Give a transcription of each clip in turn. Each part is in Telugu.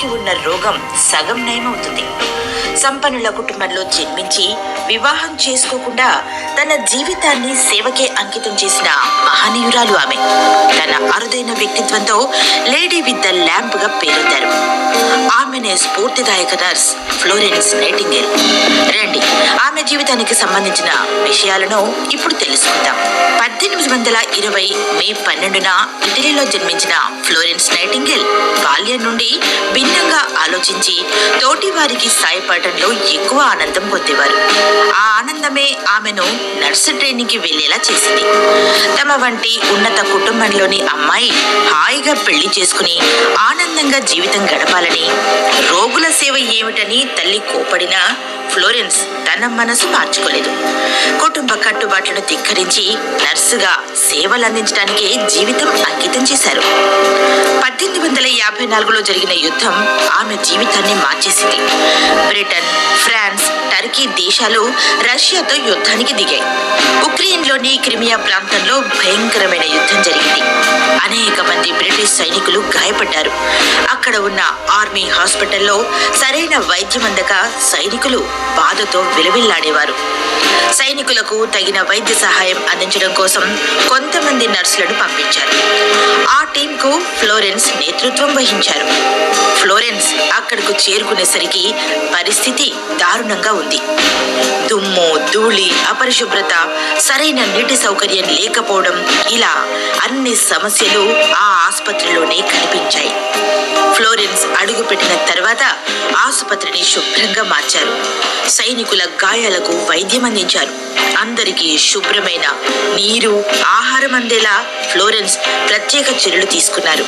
మనిషికి ఉన్న రోగం సగం నయమవుతుంది. సంపన్నుల కుటుంబంలో జన్మించి వివాహం చేసుకోకుండా తన జీవితాన్ని సేవకే అంకితం చేసిన మహనీయురాలు ఆమె. తన అరుదైన వ్యక్తిత్వంతో లేడీ విత్ ద ల్యాంప్గా పేరొందారు. ఆమెనే స్ఫూర్తిదాయక నర్స్ ఫ్లోరెన్స్ నైటింగేల్. రండి ఆమె జీవితానికి సంబంధించిన విషయాలను ఇప్పుడు తెలుసుకుందాం. పద్దెనిమిది వందల ఇరవై మే పన్నెండున ఇటలీలో జన్మించిన ఫ్లోరెన్స్ నైటింగేల్ బాల్యం నుండి భిన్నంగా ఆలోచించి తోటి వారికి సాయపడటంలో ఎక్కువ ఆనందం పొందేవారు ఆ ఆనందమే ఆమెను నర్సు ట్రైనింగ్ వెళ్ళేలా వెళ్ళేలా చేసింది. తమ వంటి ఉన్నత కుటుంబంలోని అమ్మాయి హాయిగా పెళ్ళి చేసుకుని ఆనందంగా జీవితం గడపాలని రోగుల సేవ ఏమిటని తల్లి కోపడినా ఫ్లోరెన్స్ తన మనసు మార్చుకోలేదు. కుటుంబ కట్టుబాట్లను ధిక్కరించి నర్సుగా సేవలు జీవితం అంకితం చేశారు. పద్దెనిమిది వందల యాభై నాలుగులో జరిగిన యుద్ధం ఆమె జీవితాన్ని మార్చేసింది. బ్రిటన్ ఫ్రాన్స్ టర్కీ దేశాలు రష్యాతో యుద్ధానికి దిగాయి. ఉక్రెయిన్లోని క్రిమియా ప్రాంతంలో భయంకరమైన యుద్ధం జరిగింది. అనేక మంది బ్రిటిష్ సైనికులు గాయపడ్డారు. అక్కడ ఉన్న ఆర్మీ హాస్పిటల్లో సరైన వైద్యం అందక సైనికులు బాధతో విలవిల్లాడేవారు. సైనికులకు తగిన వైద్య సహాయం అందించడం కోసం కొంతమంది నర్సులను పంపించారు. ఆ టీంకు ఫ్లోరెన్స్ నేతృత్వం వహించారు. ఫ్లోరెన్స్ అక్కడకు చేరుకునేసరికి పరిస్థితి దారుణంగా ఉంది. దుమ్ము ధూళి అపరిశుభ్రత సరైన నీటి సౌకర్యం లేకపోవడం ఇలా అన్ని సమస్యలు ఆ ఆసుపత్రిలోనే కనిపించాయి. ఫ్లోరెన్స్ అడుగుపెట్టిన తర్వాత ఆసుపత్రిని శుభ్రంగా మార్చారు. సైనికుల గాయాలకు వైద్యం అందించారు. అందరికీ శుభ్రమైన నీరు ఆహారం అందేలా ఫ్లోరెన్స్ ప్రత్యేక చర్యలు తీసుకున్నారు.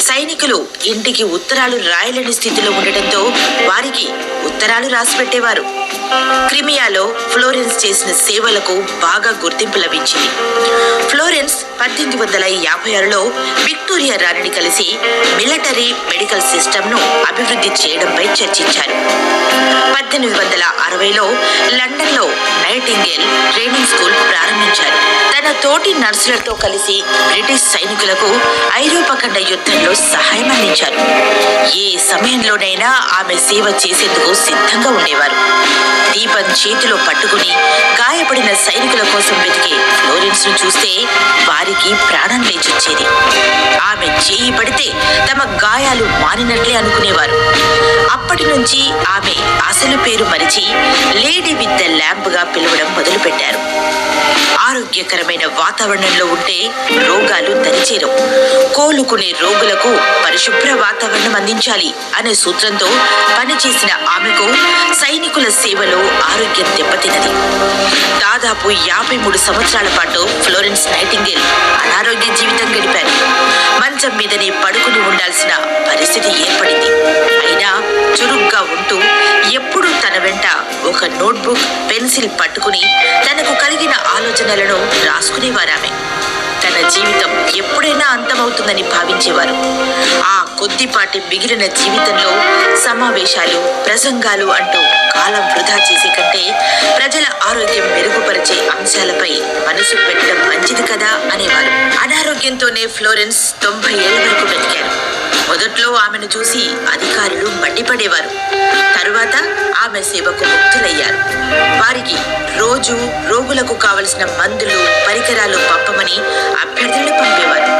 సైనికులు ఇంటికి ఉత్తరాలు రాయలేని స్థితిలో ఉండటంతో వారికి ఉత్తరాలు రాసిపెట్టేవారు. క్రిమియాలో ఫ్లోరెన్స్ చేసిన సేవలకు బాగా గుర్తింపు లభించింది. ఫ్లోరెన్స్ పద్దెనిమిది వందల యాభై ఆరులో విక్టోరియా రాణిని కలిసి మిలిటరీ మెడికల్ సిస్టమ్ను అభివృద్ధి చేయడంపై చర్చించారు. పద్దెనిమిది వందల అరవైలో లండన్లో నైటింగేల్ ట్రైనింగ్ స్కూల్ ప్రారంభించారు. తన తోటి నర్సులతో కలిసి బ్రిటిష్ సైనికులకు ఐరోపా ఖండ యుద్ధంలో సహాయం అందించారు. ఏ సమయంలోనైనా ఆమె సేవ చేసేందుకు సిద్ధంగా ఉండేవారు. దీపం చేతిలో పట్టుకుని గాయపడిన సైనికుల కోసం వెతికే ఫ్లోరెన్స్ను చూస్తే వారికి ప్రాణం లేచొచ్చేది. ఆమె చేయి పడితే తమ గాయాలు మానినట్లే అనుకునేవారు. అప్పటి నుంచి ఆమె అసలు పేరు మరిచి లేడీ విత్ ద ల్యాంప్గా పిలవడం మొదలుపెట్టారు. ఆరోగ్యకరమైన వాతావరణంలో ఉంటే రోగాలు దరిచేరవు కోలుకునే రోగులకు పరిశుభ్ర వాతావరణం అందించాలి అనే సూత్రంతో పనిచేసిన ఆమెకు సైనికుల సేవలో ఆరోగ్యం దెబ్బతిన్నది. దాదాపు యాభై మూడు సంవత్సరాల పాటు ఫ్లోరెన్స్ నైటింగేల్ అనారోగ్య జీవితం గడిపారు. మంచం మీదనే పడుకుని ఉండాల్సిన పరిస్థితి ఏర్పడింది. అయినా చురుగ్గా ఉంటూ ఎప్పుడూ తన వెంట ఒక నోట్బుక్ పెన్సిల్ పట్టుకుని తనకు కలిగిన ఆలోచనలను రాసుకునేవారామె. తన జీవితం ఎప్పుడైనా అంతమవుతుందని భావించేవారు. ఆ కొద్దిపాటి మిగిలిన జీవితంలో సమావేశాలు ప్రసంగాలు అంటూ కాలం వృధా చేసే కంటే ప్రజల ఆరోగ్యం మెరుగుపరిచే అంశాలపై మనసు పెట్టడం మంచిది కదా అనేవారు. అనారోగ్యంతోనే ఫ్లోరెన్స్ తొంభై ఏళ్ళ వరకు బ్రతికారు మొదట్లో ఆమెను చూసి అధికారులు మండిపడేవారు. తరువాత ఆమె సేవకు ముక్తులయ్యారు వారికి రోజు రోగులకు కావలసిన మందులు పరికరాలు పంపమని అభ్యర్థులు పంపేవారు.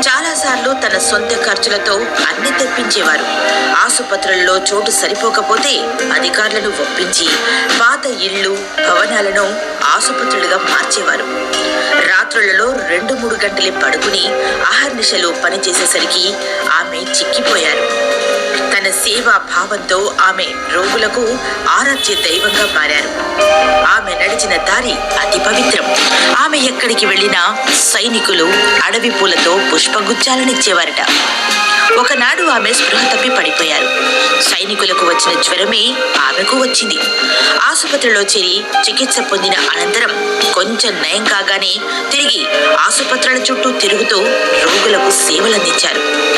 చాలాసార్లు తన సొంత ఖర్చులతో అన్ని తెప్పించేవారు. ఆసుపత్రుల్లో చోటు సరిపోకపోతే అధికారులను ఒప్పించి పాత ఇళ్ళు భవనాలను ఆసుపత్రులుగా మార్చేవారు. రాత్రులలో రెండు మూడు గంటలే పడుకుని అహర్నిశలు పనిచేసేసరికి ఆమె చిక్కిపోయారు. సేవా భావంతో ఆమె రోగులకు ఆరాధ్య దైవంగా మారారు. ఆమె నడిచిన దారి అతి పవిత్రం. ఆమె ఎక్కడికి వెళ్ళినా సైనికులు అడవి పూలతో పుష్పగుచ్చాలనిచ్చేవారట. ఒకనాడు ఆమె స్పృహ తప్పి పడిపోయారు. సైనికులకు వచ్చిన జ్వరమే ఆమెకు వచ్చింది. ఆసుపత్రిలో చేరి చికిత్స పొందిన అనంతరం కొంచెం నయం కాగానే తిరిగి ఆసుపత్రుల చుట్టూ తిరుగుతూ రోగులకు సేవలందించారు.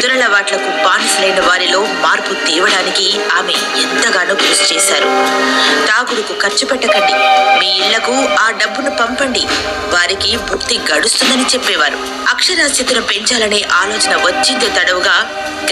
దురలవాట్లకు బానిసలైన వారిలో మార్పు తేవడానికి ఆమె ఎంతగానో కృషి చేశారు. తాగుడుకు ఖర్చు పెట్టకండి. మీ ఇళ్ళకు ఆ డబ్బును పంపండి. వారికి భుక్తి గడుస్తుందని చెప్పేవారు. అక్షరాస్యతను పెంచాలనే ఆలోచన వచ్చిందో తడవుగా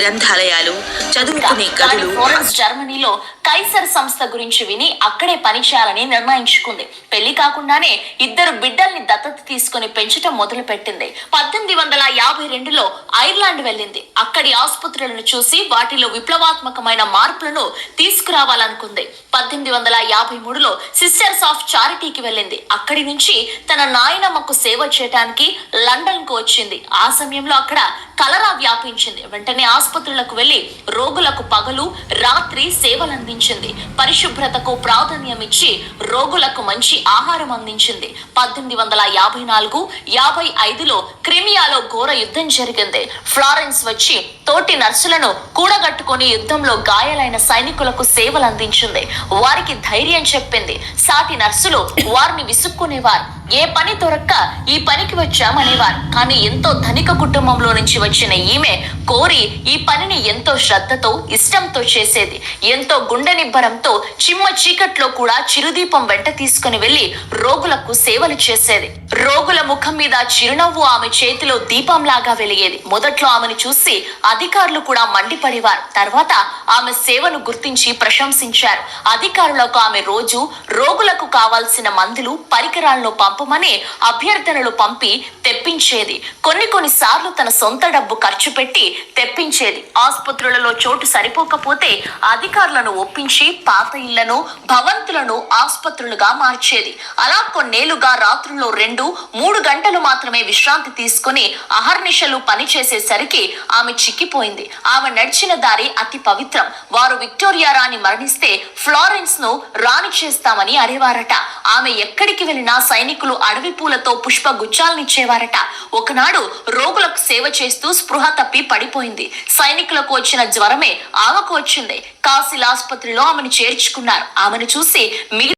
గ్రంథాలయాలు చదువుకునే గదులు జర్మనీలో కైసర్ సంస్థ గురించి విని అక్కడే పనిచేయాలని నిర్ణయించుకుంది. పెళ్ళి కాకుండానే ఇద్దరు బిడ్డల్ని దత్తత తీసుకుని పెంచటం మొదలు పెట్టింది పద్దెనిమిది వందల యాభై రెండులో ఐర్లాండ్ వెళ్ళింది. అక్కడి ఆసుపత్రులను చూసి వాటిలో విప్లవాత్మకమైన మార్పులను తీసుకురావాలనుకుంది. పద్దెనిమిది వందల యాభై మూడులో సిస్టర్స్ ఆఫ్ చారిటీకి వెళ్ళింది. అక్కడి నుంచి తన నాయనమ్మకు సేవ చేయడానికి లండన్కు వచ్చింది. ఆ సమయంలో అక్కడ కలరా వ్యాపించింది. వెంటనే ఆసుపత్రులకు వెళ్ళి రోగులకు పగలు రాత్రి సేవలంది అందించింది పరిశుభ్రతకు ప్రాధాన్యం ఇచ్చి రోగులకు మంచి ఆహారం అందించింది. పద్దెనిమిది వందల యాభై నాలుగు యాభై ఐదులో క్రిమియాలో ఘోర యుద్ధం జరిగింది. ఫ్లారెన్స్ వచ్చి తోటి నర్సులను కూడగట్టుకొని యుద్ధంలో గాయాలైన సైనికులకు సేవలు అందించింది. వారికి ధైర్యం చెప్పింది. సాటి నర్సులు వారిని విసుక్కునేవారు. ఏ పని దొరక్క ఈ పనికి వచ్చామనేవారు. కానీ ఎంతో ధనిక కుటుంబంలో నుంచి వచ్చిన ఈమె కోరి ఈ పనిని ఎంతో శ్రద్ధతో ఇష్టంతో చేసేది. ఎంతో గుండె నిబ్బరంతో చిమ్మ చీకట్లో కూడా చిరుదీపం వెంట తీసుకుని వెళ్ళి రోగులకు సేవలు చేసేది. రోగుల ముఖం మీద చిరునవ్వు ఆమె చేతిలో దీపంలాగా వెలిగేది. మొదట్లో ఆమెను చూసి అధికారులు కూడా మండిపడేవారు. తర్వాత ఆమె సేవను గుర్తించి ప్రశంసించారు. అధికారులకు ఆమె రోజు రోగులకు కావాల్సిన మందులు పరికరాలను పంపమని అభ్యర్థనలు పంపి తెప్పించేది. కొన్ని కొన్ని సార్లు తన సొంత డబ్బు ఖర్చు పెట్టి తెప్పించేది. ఆసుపత్రులలో చోటు సరిపోకపోతే అధికారులను ఒప్పించి పాత ఇళ్ళను భవంతులను ఆసుపత్రులుగా మార్చేది. అలా కొన్నేళ్ళుగా రాత్రుల్లో రెండు మూడు గంటలు మాత్రమే విశ్రాంతి తీసుకుని అహర్నిశలు పనిచేసేసరికి ఆమె చిక్కిపోయింది ఆమె నడిచిన దారి అతి పవిత్రం. వారు విక్టోరియా రాణి మరణిస్తే ఫ్లారెన్స్ను రాణి చేస్తామని అరేవారట. ఆమె ఎక్కడికి వెళ్ళినా సైనికులు అడవి పూలతో పుష్ప గుచ్చాలనిచ్చేవారట ఒకనాడు రోగులకు సేవ చేస్తూ స్పృహ తప్పి పడిపోయింది. సైనికులకు వచ్చిన జ్వరమే ఆమెకు వచ్చింది. కాశీలాస్పత్రిలో ఆమెను చేర్చుకున్నారు. ఆమెను చూసి మిగిలిన